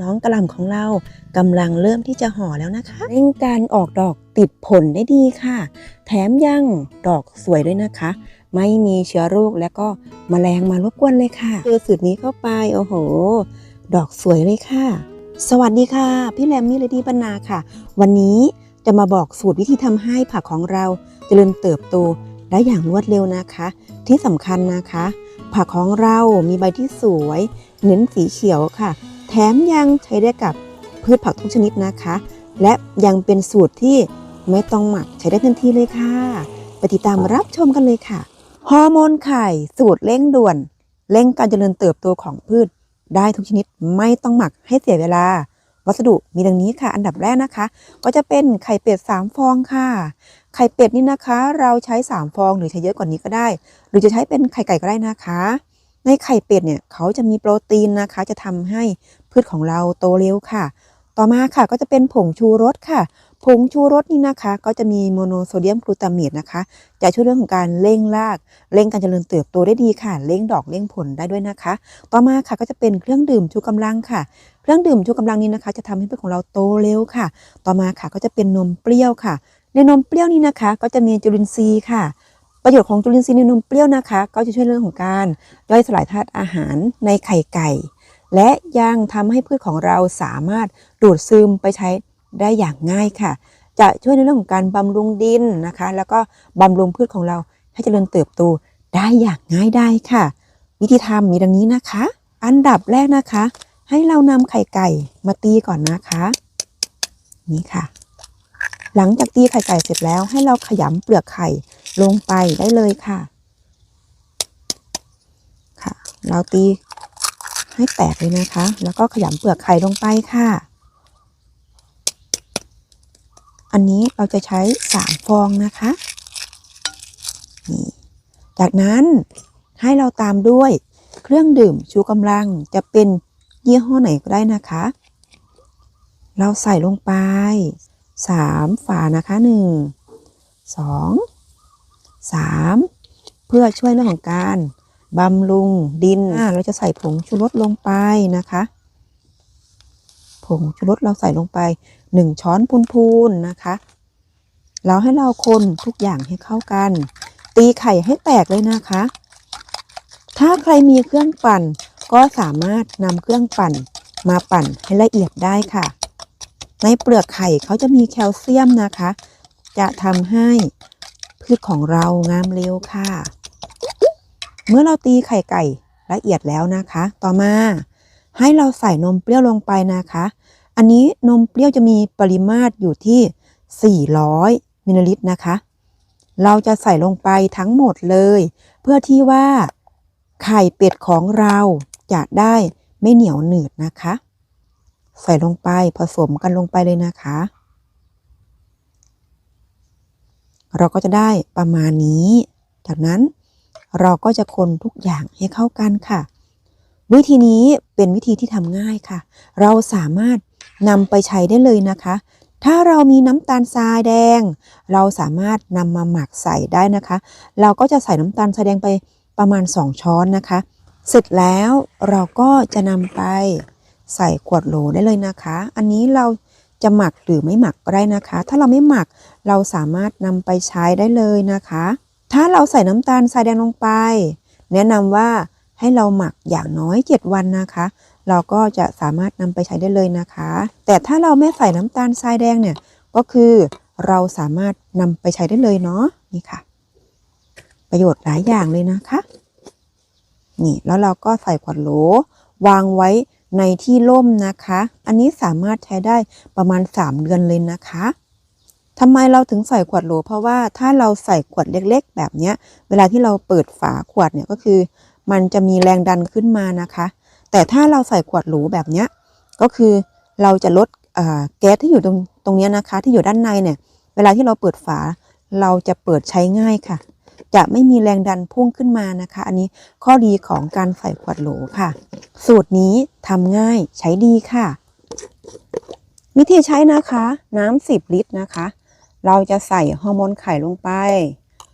น้องกระหล่ำของเรากำลังเริ่มที่จะห่อแล้วนะคะเร่งการออกดอกติดผลได้ดีค่ะ แถมยังดอกสวยด้วยนะคะ ไม่มีเชื้อโรคและก็แมลงมารบกวนเลยค่ะเจอสูตรนี้เข้าไปโอ้โห ดอกสวยเลยค่ะ สวัสดีค่ะ พี่แรมมี่เลดี้บรรณาค่ะ วันนี้จะมาบอกสูตรวิธีทำให้ผักของเราเจริญเติบโตได้อย่างรวดเร็วนะคะ ที่สำคัญนะคะ ผักของเรามีใบที่สวย เน้นสีเขียวค่ะ แถมยังใช้ได้กับพืชผักทุกชนิดนะคะ และยังเป็นสูตรที่ไม่ต้องหมักใช้ได้ทันทีเลยค่ะ ไปติดตามรับชมกันเลยค่ะ ฮอร์โมนไข่สูตรเร่งด่วน เร่งการเจริญเติบโตของพืช ได้ทุกชนิดไม่ต้องหมักให้เสียเวลา วัสดุมีดังนี้ค่ะ อันดับแรกนะคะ ก็จะเป็นไข่เป็ด 3 ฟองค่ะ ไข่เป็ดนี่นะคะ เราใช้ 3 ฟองหรือใช้เยอะกว่านี้ก็ได้ หรือจะใช้เป็นไข่ไก่ก็ได้นะคะ ในไข่เป็ดเนี่ยเขาจะมีโปรตีนนะคะ จะทำให้พืชของเราโตเร็วค่ะ ต่อมาค่ะก็จะเป็นผงชูรสค่ะ ผงชูรสนี่นะคะ ก็จะมีโมโนโซเดียมกลูตาเมตนะคะ จะช่วยเรื่องของการเร่งรากเร่งการเจริญเติบโตได้ดีค่ะเร่งดอกเร่งผลได้ด้วยนะคะ ต่อมาค่ะก็จะเป็นเครื่องดื่มชูกำลังค่ะเครื่องดื่มชูกำลังนี้นะคะ จะทำให้พืชของเราโตเร็วค่ะ ต่อมาค่ะก็จะเป็นนมเปรี้ยวค่ะ ในนมเปรี้ยวนี้นะคะ ก็จะมีจุลินทรีย์ค่ะ ประโยชน์ของจุลินทรีย์ในนมเปรี้ยวนะคะ ก็จะช่วยเรื่องของการย่อยสลายธาตุอาหารในไข่ไก่ และยังทำให้พืชของเราสามารถดูดซึมไปใช้ได้อย่างง่ายค่ะ จะช่วยในเรื่องของการบำรุงดินนะคะ แล้วก็บำรุงพืชของเราให้เจริญเติบโตได้อย่างง่ายได้ค่ะ วิธีทำมีดังนี้นะคะ อันดับแรกนะคะ ให้เรานำไข่ไก่มาตีก่อนนะคะ นี่ค่ะ หลังจากตีไข่ไก่เสร็จแล้วให้เราขยำเปลือกไข่ลงไปได้เลยค่ะ ค่ะ เราตีให้แตกเลยนะคะ แล้วก็ขยำเปลือกไข่ลงไปค่ะ อันนี้เราจะใช้สามฟองนะคะนี่จากนั้นให้เราตามด้วยเครื่องดื่มชูกำลังจะเป็นยี่ห้อไหนก็ได้นะคะ เราใส่ลงไป สามฝานะคะหนึ่งสองสามเพื่อช่วยเรื่องของการบำรุงดินอ่าเราจะใส่ผงชูรสลงไปนะคะผงชูรสเราใส่ลงไปหนึ่งช้อนพูนๆนะคะ แล้วให้เราคนทุกอย่างให้เข้ากัน ตีไข่ให้แตกเลยนะคะ ถ้าใครมีเครื่องปั่นก็สามารถนำเครื่องปั่นมาปั่นให้ละเอียดได้ค่ะ ในเปลือกไข่เขาจะมีแคลเซียมนะคะ จะทำให้พืชของเรางามเร็วค่ะ เมื่อเราตีไข่ไก่ละเอียดแล้วนะคะ ต่อมาให้เราใส่นมเปรี้ยวลงไปนะคะ อันนี้นมเปรี้ยวจะมีปริมาตรอยู่ที่ 400มิลลิลิตรนะคะ เราจะใส่ลงไปทั้งหมดเลย เพื่อที่ว่าไข่เป็ดของเราจะได้ไม่เหนียวหนืดนะคะ ใส่ลงไปผสมกันลงไปเลยนะคะ เราก็จะได้ประมาณนี้ จากนั้นเราก็จะคนทุกอย่างให้เข้ากันค่ะ วิธีนี้เป็นวิธีที่ทำง่ายค่ะ เราสามารถนำไปใช้ได้เลยนะคะ ถ้าเรามีน้ำตาลทรายแดง เราสามารถนำมาหมักใส่ได้นะคะ เราก็จะใส่น้ำตาลทรายแดงไปประมาณ 2 ช้อนนะคะ เสร็จแล้วเราก็จะนำไป ใส่ขวดโหลได้เลยนะคะ อันนี้เราจะหมักหรือไม่หมักก็ได้นะคะ ถ้าเราไม่หมักเราสามารถนำไปใช้ได้เลยนะคะ ถ้าเราใส่น้ำตาลทรายแดงลงไป แนะนำว่าให้เราหมักอย่างน้อย 7 วันนะคะ เราก็จะสามารถนำไปใช้ได้เลยนะคะ แต่ถ้าเราไม่ใส่น้ำตาลทรายแดงเนี่ยก็คือเราสามารถนำไปใช้ได้เลยเนาะนี่ค่ะ ประโยชน์หลายอย่างเลยนะคะ นี่แล้วเราก็ใส่ขวดโหลวางไว้ ในที่ร่มนะคะ อันนี้สามารถใช้ได้ประมาณ 3 เดือนเลยนะคะทำไมเราถึงใส่ขวดโหล เพราะว่าถ้าเราใส่ขวดเล็กๆ แบบเนี้ย เวลาที่เราเปิดฝาขวดเนี่ยก็คือ มันจะมีแรงดันขึ้นมานะคะ แต่ถ้าเราใส่ขวดโหลแบบเนี้ยก็คือเราจะลดแก๊สที่อยู่ตรงตรงนี้นะคะ ที่อยู่ด้านในเนี่ย เวลาที่เราเปิดฝาเราจะเปิดใช้ง่ายค่ะ จะไม่มีแรงดันพุ่งขึ้นมานะคะ อันนี้ข้อดีของการใส่ขวดโหลค่ะ สูตรนี้ทำง่ายใช้ดีค่ะ วิธีใช้นะคะ น้ำ10ลิตรนะคะ เราจะใส่ฮอร์โมนไข่ลงไป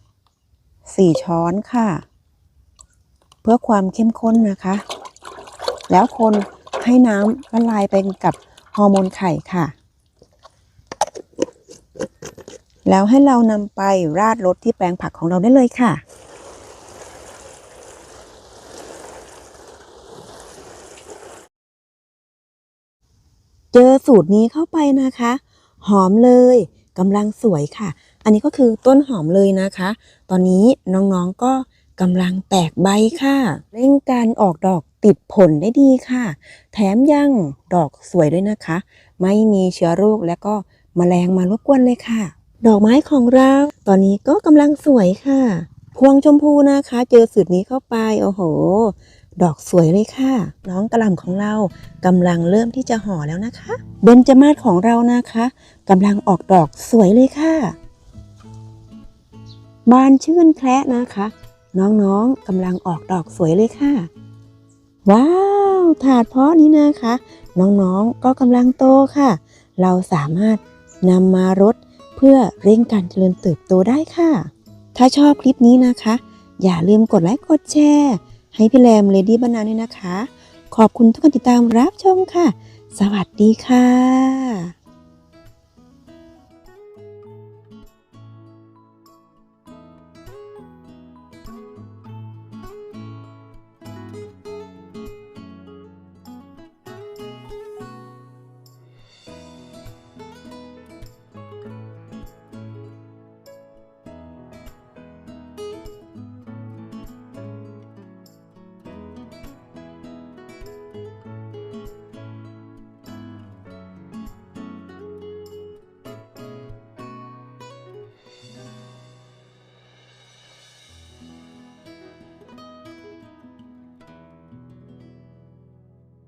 4ช้อนค่ะ เพื่อความเข้มข้นนะคะ แล้วคนให้น้ำละลายไปกับฮอร์โมนไข่ค่ะ แล้วให้เรานำไปราดรสที่แปลงผักของเราได้เลยค่ะ เจอสูตรนี้เข้าไปนะคะ หอมเลยกำลังสวยค่ะ อันนี้ก็คือต้นหอมเลยนะคะ ตอนนี้น้องๆก็กำลังแตกใบค่ะ เร่งการออกดอกติดผลได้ดีค่ะ แถมยังดอกสวยด้วยนะคะ ไม่มีเชื้อโรคและก็แมลงมารบกวนเลยค่ะ ดอกไม้ของเรา ตอนนี้ก็กำลังสวยค่ะ พวงชมพูนะคะ เจอสูตรนี้เข้าไป โอ้โห ดอกสวยเลยค่ะ น้องกระหล่ำของเรากำลังเริ่มที่จะห่อแล้วนะคะ เบญจมาศของเรานะคะกำลังออกดอกสวยเลยค่ะ บานชื่นแคระนะคะ น้องๆกำลังออกดอกสวยเลยค่ะ ว้าว ถาดเพาะนี้นะคะ น้องๆก็กำลังโตค่ะ เราสามารถนำมารด พื่อเร่งการเจริญเติบโตได้ค่ะ ถ้าชอบคลิปนี้นะคะ อย่าลืมกดไลค์กดแชร์ ให้พี่แรมเลดี้บานาด้วยนะคะ ขอบคุณทุกการติดตามรับชมค่ะ สวัสดีค่ะ